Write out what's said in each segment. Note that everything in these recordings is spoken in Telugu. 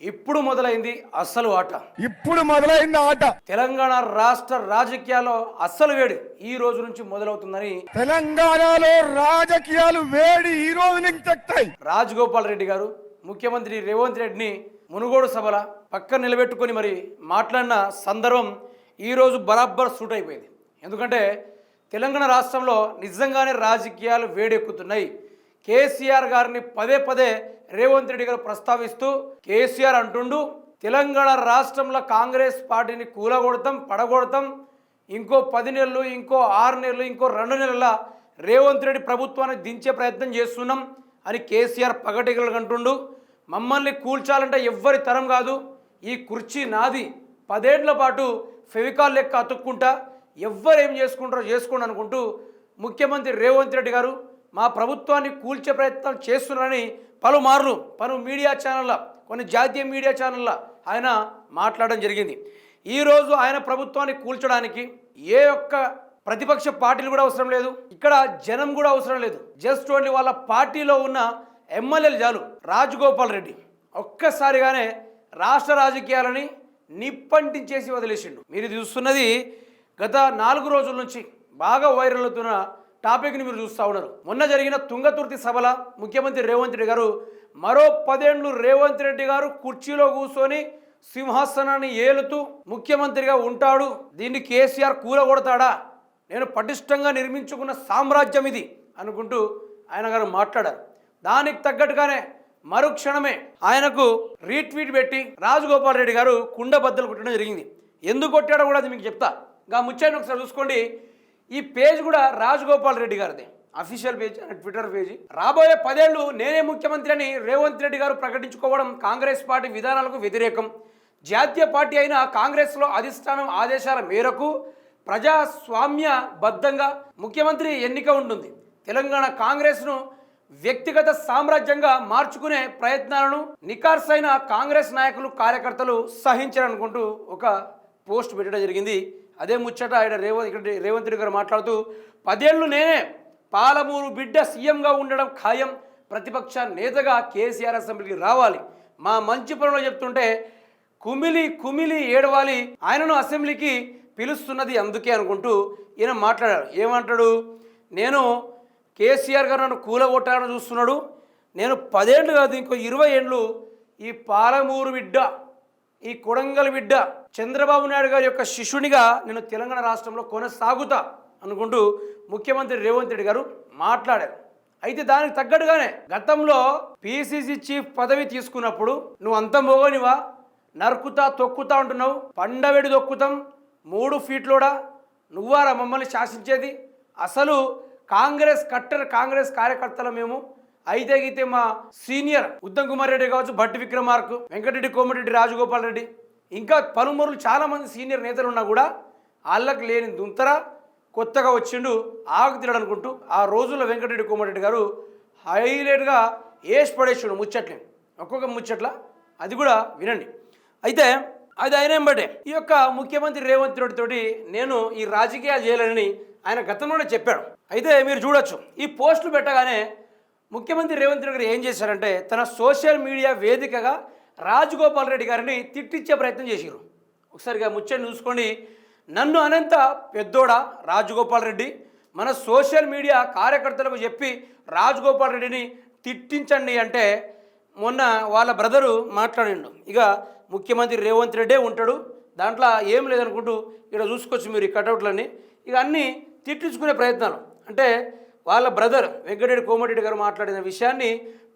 ఇప్పుడు మొదలైంది అస్సలు ఆట. ఇప్పుడు మొదలైంది ఆట. తెలంగాణ రాష్ట్ర రాజకీయాల్లో అస్సలు వేడి ఈ రోజు నుంచి మొదలవుతుందని తెలంగాణలో రాజకీయాలు వేడి ఈ రోజు నుంచి రాజగోపాల్ రెడ్డి గారు ముఖ్యమంత్రి రేవంత్ రెడ్డిని మునుగోడు సభల పక్కన నిలబెట్టుకొని మరి మాట్లాడిన సందర్భం ఈరోజు బరాబ్బర్ సూట్ అయిపోయింది. ఎందుకంటే తెలంగాణ రాష్ట్రంలో నిజంగానే రాజకీయాలు వేడెక్కుతున్నాయి. కేసీఆర్ గారిని పదే పదే రేవంత్ రెడ్డి గారు ప్రస్తావిస్తూ కేసీఆర్ అంటుండు తెలంగాణ రాష్ట్రంలో కాంగ్రెస్ పార్టీని కూలగొడతాం పడగొడతాం. ఇంకో పది నెలలు ఇంకో ఆరు నెలలు ఇంకో రెండు నెలల రేవంత్ రెడ్డి ప్రభుత్వాన్ని దించే ప్రయత్నం చేస్తున్నాం అని కేసీఆర్ పగటిగలంటుండు మమ్మల్ని కూల్చాలంటే ఎవ్వరి తరం కాదు ఈ కుర్చీ నాది. పదేళ్ళ పాటు ఫెవికాల్ లెక్క అతుక్కుంటా ఎవ్వరు ఏం చేసుకుంటారో చేసుకోండి అనుకుంటూ ముఖ్యమంత్రి రేవంత్ రెడ్డి గారు మా ప్రభుత్వాన్ని కూల్చే ప్రయత్నం చేస్తున్నారని పలుమార్లు పలు మీడియా ఛానళ్ళ కొన్ని జాతీయ మీడియా ఛానళ్ళ ఆయన మాట్లాడడం జరిగింది. ఈరోజు ఆయన ప్రభుత్వాన్ని కూల్చడానికి ఏ ఒక్క ప్రతిపక్ష పార్టీలు కూడా అవసరం లేదు. ఇక్కడ జనం కూడా అవసరం లేదు. జస్ట్ ఓన్లీ వాళ్ళ పార్టీలో ఉన్న ఎమ్మెల్యేలు చాలు. రాజగోపాల్ రెడ్డి ఒక్కసారిగానే రాష్ట్ర రాజకీయాలని నిప్పంటించేసి వదిలేసిండు. మీరు చూస్తున్నది గత నాలుగు రోజుల నుంచి బాగా వైరల్ అవుతున్న టాపిక్ని మీరు చూస్తూ ఉన్నారు. మొన్న జరిగిన తుంగతుర్తి సభల ముఖ్యమంత్రి రేవంత్ రెడ్డి గారు మరో పదేండ్లు రేవంత్ రెడ్డి గారు కుర్చీలో కూర్చొని సింహాసనాన్ని ఏలుతూ ముఖ్యమంత్రిగా ఉంటాడు. దీన్ని కేసీఆర్ కూలగొడతాడా? నేను పటిష్టంగా నిర్మించుకున్న సామ్రాజ్యం ఇది అనుకుంటూ ఆయన గారు మాట్లాడారు. దానికి తగ్గట్టుగానే మరుక్షణమే ఆయనకు రీట్వీట్ పెట్టి రాజగోపాల్ రెడ్డి గారు కుండ బద్దలు కొట్టడం జరిగింది. ఎందుకు కొట్టాడో కూడా అది మీకు చెప్తా. ఇంకా ముచ్చాయిని ఒకసారి చూసుకోండి. ఈ పేజ్ కూడా రాజగోపాల్ రెడ్డి గారిది. అఫీషియల్ పేజ్ ట్విట్టర్ పేజీ. రాబోయే పదేళ్ళు నేనే ముఖ్యమంత్రి అని రేవంత్ రెడ్డి గారు ప్రకటించుకోవడం కాంగ్రెస్ పార్టీ విధానాలకు వ్యతిరేకం. జాతీయ పార్టీ అయిన కాంగ్రెస్లో అధిష్టానం ఆదేశాల మేరకు ప్రజాస్వామ్యబద్ధంగా ముఖ్యమంత్రి ఎన్నిక ఉంటుంది. తెలంగాణ కాంగ్రెస్ను వ్యక్తిగత సామ్రాజ్యంగా మార్చుకునే ప్రయత్నాలను నికార్సైన కాంగ్రెస్ నాయకులు కార్యకర్తలు సహించారనుకుంటూ ఒక పోస్ట్ పెట్టడం జరిగింది. అదే ముచ్చట ఆయన రేవంత్ ఇక్కడ రేవంత్ రెడ్డి గారు మాట్లాడుతూ పదేళ్ళు నేనే పాలమూరు బిడ్డ సీఎంగా ఉండడం ఖాయం. ప్రతిపక్ష నేతగా కేసీఆర్ అసెంబ్లీకి రావాలి. మా మంచి పనులు చెప్తుంటే కుమిలి కుమిలి ఏడవాలి. ఆయనను అసెంబ్లీకి పిలుస్తున్నది అందుకే అనుకుంటూ ఈయన మాట్లాడారు. ఏమంటాడు? నేను కేసీఆర్ గారు నన్ను కూలగొట్టాలని చూస్తున్నాడు. నేను పదేళ్ళు కాదు ఇంకో ఇరవై ఏళ్ళు ఈ పాలమూరు బిడ్డ ఈ కొడంగల్ బిడ్డ చంద్రబాబు నాయుడు గారి యొక్క శిష్యునిగా నేను తెలంగాణ రాష్ట్రంలో కొనసాగుతా అనుకుంటూ ముఖ్యమంత్రి రేవంత్ రెడ్డి గారు మాట్లాడారు. అయితే దానికి తగ్గట్టుగానే గతంలో పిసిసి చీఫ్ పదవి తీసుకున్నప్పుడు నువ్వు అంత మోగనివా నరుకుతా తొక్కుతా అంటున్నావు. పండవెడి తొక్కుతాం. మూడు ఫీట్లోడా? నువ్వారా మమ్మల్ని శాసించేది? అసలు కాంగ్రెస్ కట్టర్ కాంగ్రెస్ కార్యకర్తలు మేము. అయితే అయితే మా సీనియర్ ఉత్తమ్ కుమార్ రెడ్డి కావచ్చు భట్టి విక్రమార్కు వెంకటరెడ్డి కోమటిరెడ్డి రాజగోపాల్ రెడ్డి. ఇంకా పలుమరులు చాలామంది సీనియర్ నేతలు ఉన్నా కూడా వాళ్ళకి లేని దుంతర కొత్తగా వచ్చిండు ఆకు తినడు అనుకుంటూ ఆ రోజుల్లో వెంకటరెడ్డి కోమటిరెడ్డి గారు హైలైట్గా వేసి పడేసిండు ముచ్చట్లే. ఒక్కొక్క ముచ్చట్ల అది కూడా వినండి. అయితే అది ఆయన బట్టే ఈ యొక్క ముఖ్యమంత్రి రేవంత్ రెడ్డి తోటి నేను ఈ రాజకీయాలు చేయాలని ఆయన గతంలోనే చెప్పాడు. అయితే మీరు చూడొచ్చు ఈ పోస్టులు పెట్టగానే ముఖ్యమంత్రి రేవంత్ రెడ్డి గారు ఏం చేశారంటే తన సోషల్ మీడియా వేదికగా రాజగోపాల్ రెడ్డి గారిని తిట్టించే ప్రయత్నం చేశారు. ఒకసారిగా ముచ్చని చూసుకొని నన్ను అనంత పెద్దోడ రాజగోపాల్ రెడ్డి? మన సోషల్ మీడియా కార్యకర్తలకు చెప్పి రాజగోపాల్ రెడ్డిని తిట్టించండి అంటే మొన్న వాళ్ళ బ్రదరు మాట్లాడిండు. ఇక ముఖ్యమంత్రి రేవంత్ రెడ్డే ఉంటాడు. దాంట్లో ఏం లేదనుకుంటూ ఇక్కడ చూసుకోవచ్చు మీరు ఈ కటౌట్లన్నీ. ఇక అన్నీ తిట్టించుకునే ప్రయత్నాలు. అంటే వాళ్ళ బ్రదర్ వెంకటరెడ్డి కోమటిరెడ్డి గారు మాట్లాడిన విషయాన్ని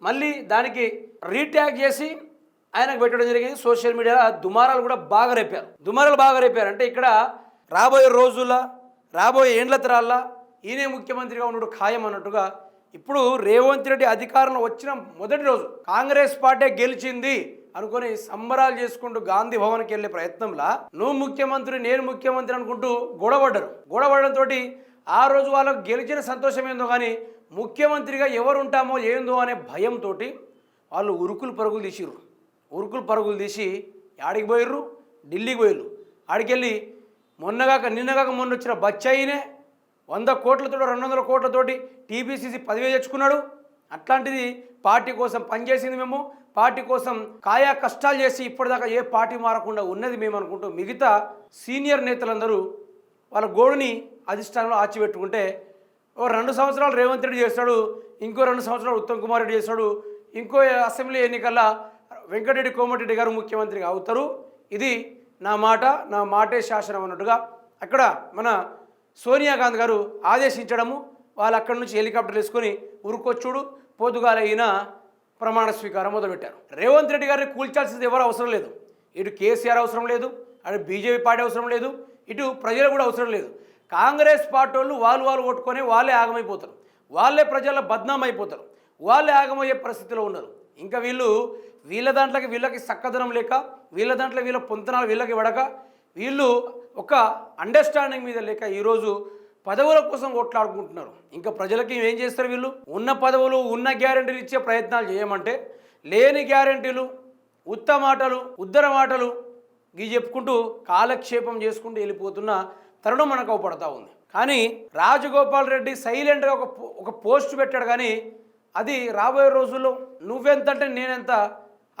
మళ్ళీ దానికి రీట్యాగ్ చేసి ఆయనకు పెట్టడం జరిగింది. సోషల్ మీడియాలో ఆ దుమారాలు కూడా బాగా రేపారు. దుమారాలు బాగా రేపారు. అంటే ఇక్కడ రాబోయే రోజుల్లో రాబోయే ఏండ్ల తరాల్లో ఈయనే ముఖ్యమంత్రిగా ఉన్నాడు ఖాయం అన్నట్టుగా ఇప్పుడు రేవంత్ రెడ్డి అధికారంలో వచ్చిన మొదటి రోజు కాంగ్రెస్ పార్టీ గెలిచింది అనుకొని సంబరాలు చేసుకుంటూ గాంధీ భవన్కి వెళ్ళే ప్రయత్నంలో నువ్వు ముఖ్యమంత్రి నేను ముఖ్యమంత్రి అనుకుంటూ గొడవడ్డరు గొడవడంతో ఆ రోజు వాళ్ళకు గెలిచిన సంతోషం ఏందో కానీ ముఖ్యమంత్రిగా ఎవరు ఉంటామో ఏందో అనే భయంతో వాళ్ళు ఉరుకులు పరుగులు తీసిర్రు. ఉరుకులు పరుగులు తీసి ఆడికి పోయిర్రు? ఢిల్లీకి పోయిర్రు. ఆడికెళ్ళి మొన్నగాక నిన్నగాక మొన్న వచ్చిన బచ్చాయినే వంద కోట్లతో రెండు వందల కోట్లతోటి టీపీసీసీ పదవి తెచ్చుకున్నాడు. అట్లాంటిది పార్టీ కోసం పనిచేసింది మేము. పార్టీ కోసం కాయా కష్టాలు చేసి ఇప్పటిదాకా ఏ పార్టీ మారకుండా ఉన్నది మేము అనుకుంటూ మిగతా సీనియర్ నేతలందరూ వాళ్ళ గోడుని అధిష్టానంలో ఆచిపెట్టుకుంటే ఓ రెండు సంవత్సరాలు రేవంత్ రెడ్డి చేస్తాడు ఇంకో రెండు సంవత్సరాలు ఉత్తమ్ కుమార్ రెడ్డి చేస్తాడు ఇంకో అసెంబ్లీ ఎన్నికల్లో వెంకటరెడ్డి కోమటిరెడ్డి గారు ముఖ్యమంత్రిగా అవుతారు. ఇది నా మాట నా మాటే శాసనం అన్నట్టుగా అక్కడ మన సోనియా గాంధీ గారు ఆదేశించడము వాళ్ళు అక్కడి నుంచి హెలికాప్టర్ వేసుకొని ఉరుకొచ్చుడు పోతుగాల అయిన ప్రమాణ స్వీకారం మొదలుపెట్టారు. రేవంత్ రెడ్డి గారిని కూల్చాల్సింది ఎవరు అవసరం లేదు. ఇటు కేసీఆర్ అవసరం లేదు అటు బీజేపీ పార్టీ అవసరం లేదు ఇటు ప్రజలు కూడా అవసరం లేదు. కాంగ్రెస్ పార్టీ వాళ్ళు వాళ్ళు వాళ్ళు కొట్టుకొని వాళ్ళే ఆగమైపోతారు. వాళ్ళే ప్రజల బద్నాం అయిపోతారు వాళ్ళే ఆగమయ్యే పరిస్థితిలో ఉన్నారు. ఇంకా వీళ్ళు వీళ్ళ దాంట్లోకి వీళ్ళకి చక్కదనం లేక వీళ్ళ దాంట్లో వీళ్ళ పొంతనాలు వీళ్ళకి పడక వీళ్ళు ఒక అండర్స్టాండింగ్ మీద లేక ఈరోజు పదవుల కోసం కొట్లాడుకుంటున్నారు. ఇంకా ప్రజలకి ఏం చేస్తారు వీళ్ళు? ఉన్న పదవులు ఉన్న గ్యారెంటీలు ఇచ్చే ప్రయత్నాలు చేయమంటే లేని గ్యారెంటీలు ఉత్త మాటలు ఉద్దర మాటలు ఇవి చెప్పుకుంటూ కాలక్షేపం చేసుకుంటూ వెళ్ళిపోతున్న తరుణం మనకు అవపడతా ఉంది. కానీ రాజగోపాల్ రెడ్డి సైలెంట్గా ఒక ఒక పోస్ట్ పెట్టాడు కానీ అది రాబోయే రోజుల్లో నువ్వెంత అంటే నేనెంత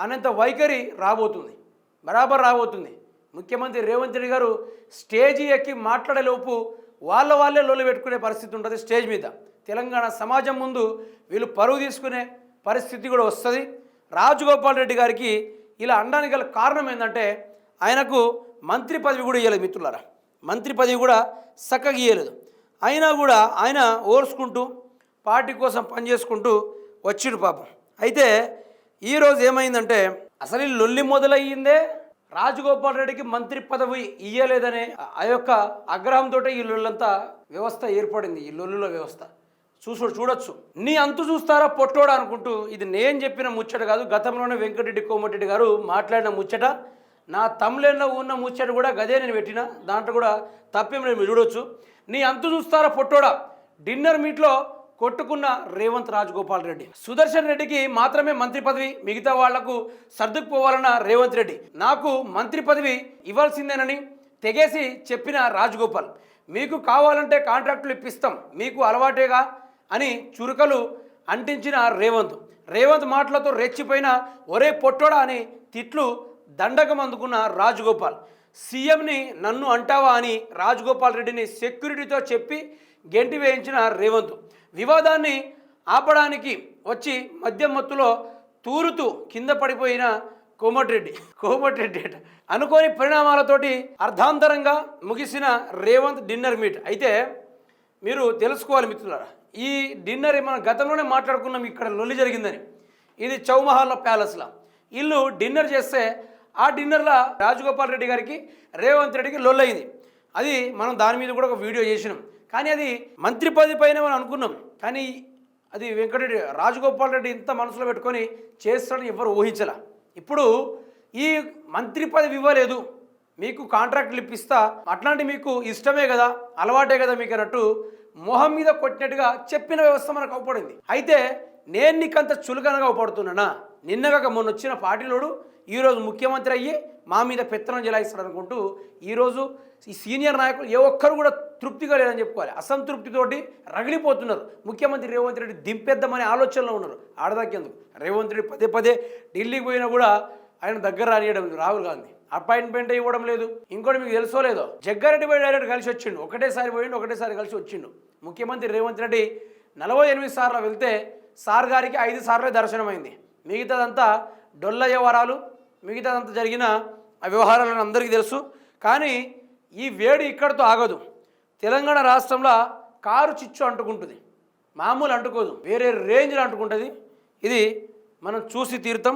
అనేంత వైఖరి రాబోతుంది. బరాబర్ రాబోతుంది. ముఖ్యమంత్రి రేవంత్ రెడ్డి గారు స్టేజీ ఎక్కి మాట్లాడేలోపు వాళ్ళ వాళ్ళే లొల్లు పెట్టుకునే పరిస్థితి ఉంటుంది స్టేజ్ మీద. తెలంగాణ సమాజం ముందు వీళ్ళు పరువు తీసుకునే పరిస్థితి కూడా వస్తుంది. రాజగోపాల్ రెడ్డి గారికి ఇలా అనడానికి గల కారణం ఏంటంటే ఆయనకు మంత్రి పదవి కూడా ఇవ్వలేదు మిత్రులారా. మంత్రి పదవి కూడా చక్కగా ఇవ్వలేదు అయినా కూడా ఆయన ఓర్చుకుంటూ పార్టీ కోసం పనిచేసుకుంటూ వచ్చిడు పాపం. అయితే ఈరోజు ఏమైందంటే అసలు లొల్లి మొదలయ్యిందే? రాజగోపాల్ రెడ్డికి మంత్రి పదవి ఇయ్యలేదనే ఆ యొక్క ఆగ్రహంతో ఈ లొల్లంతా వ్యవస్థ ఏర్పడింది ఈ లొల్లుల వ్యవస్థ. చూసు చూడొచ్చు. నీ అంతు చూస్తారా పొట్టోడా అనుకుంటూ ఇది నేను చెప్పిన ముచ్చట కాదు గతంలోనే వెంకటరెడ్డి కోమటిరెడ్డి గారు మాట్లాడిన ముచ్చట. నా తమ్లేన్లో ఉన్న ముచ్చట కూడా గదే నేను పెట్టిన దాంట్లో కూడా తప్పేం నేను చూడొచ్చు. నీ అంతు చూస్తారా పొట్టోడా? డిన్నర్ మీట్లో కొట్టుకున్న రేవంత్ రాజగోపాల్ రెడ్డి. సుదర్శన్ రెడ్డికి మాత్రమే మంత్రి పదవి మిగతా వాళ్ళకు సర్దుకుపోవాలన్న రేవంత్ రెడ్డి. నాకు మంత్రి పదవి ఇవ్వాల్సిందేనని తెగేసి చెప్పిన రాజగోపాల్. మీకు కావాలంటే కాంట్రాక్టులు ఇప్పిస్తాం మీకు అలవాటేగా అని చురుకలు అంటించిన రేవంత్. రేవంత్ మాటలతో రెచ్చిపోయిన ఒరే పొట్టోడా అని తిట్లు దండకం అందుకున్న రాజగోపాల్. సీఎంని నన్ను అంటావా అని రాజగోపాల్ రెడ్డిని సెక్యూరిటీతో చెప్పి గెంటి వేయించిన రేవంత్. వివాదాన్ని ఆపడానికి వచ్చి మద్యం మత్తులో తూరుతూ కింద పడిపోయిన కోమటిరెడ్డి. కోమటిరెడ్డి అట. అనుకోని పరిణామాలతోటి అర్ధాంతరంగా ముగిసిన రేవంత్ డిన్నర్ మీట్. అయితే మీరు తెలుసుకోవాలి మిత్రులారా ఈ డిన్నర్ మనం గతంలోనే మాట్లాడుకున్నాం ఇక్కడ లొల్లి జరిగిందని. ఇది చౌమహల్ ప్యాలెస్లో. ఇల్లు డిన్నర్ చేస్తే ఆ డిన్నర్లో రాజగోపాల్ రెడ్డి గారికి రేవంత్ రెడ్డికి లొల్లయింది. అది మనం దాని మీద కూడా ఒక వీడియో చేసినాం. కానీ అది మంత్రి పది పైన మనం అనుకున్నాం. కానీ అది వెంకటరెడ్డి రాజగోపాల్ రెడ్డి ఇంత మనసులో పెట్టుకొని చేస్తాడని ఎవరు ఊహించాల. ఇప్పుడు ఈ మంత్రి పదవి ఇవ్వలేదు. మీకు కాంట్రాక్ట్లు ఇప్పిస్తా. అట్లాంటి మీకు ఇష్టమే కదా అలవాటే కదా మీకు అన్నట్టు మొహం మీద కొట్టినట్టుగా చెప్పిన వ్యవస్థ మనకు అవపడింది. అయితే నేను నీకంత చులకనగా అవపడుతున్నానా? నిన్నగాక మొన్న వచ్చిన పార్టీలోడు ఈరోజు ముఖ్యమంత్రి అయ్యి మా మీద పెత్తనం జలాయిస్తాడు అనుకుంటూ ఈరోజు ఈ సీనియర్ నాయకులు ఏ ఒక్కరు కూడా తృప్తిగా లేదని చెప్పుకోవాలి. అసంతృప్తితోటి రగిలిపోతున్నారు. ముఖ్యమంత్రి రేవంత్ రెడ్డి దింపేద్దామనే ఆలోచనలో ఉన్నారు. ఆడదాకేందుకు రేవంత్ రెడ్డి పదే పదే ఢిల్లీకి పోయినా కూడా ఆయన దగ్గర రానియడం రాహుల్ గాంధీ అపాయింట్మెంట్ ఇవ్వడం లేదు. ఇంకోటి మీకు తెలుసో లేదో? జగ్గారెడ్డి పోయి డైరెక్ట్ కలిసి వచ్చిండు. ఒకటేసారి పోయిండు ఒకటేసారి కలిసి వచ్చిండు. ముఖ్యమంత్రి రేవంత్ రెడ్డి నలభై ఎనిమిది సార్లు వెళ్తే సార్ గారికి ఐదు సార్లే దర్శనమైంది. మిగతాదంతా డొల్ల వ్యవహారాలు మిగతాదంతా జరిగిన ఆ వ్యవహారాలను అందరికీ తెలుసు. కానీ ఈ వేడి ఇక్కడితో ఆగదు. తెలంగాణ రాష్ట్రంలో కారు చిచ్చు అంటుకుంటుంది. మామూలు అంటుకోదు. వేరే రేంజ్లో అంటుకుంటుంది. ఇది మనం చూసి తీరుతాం.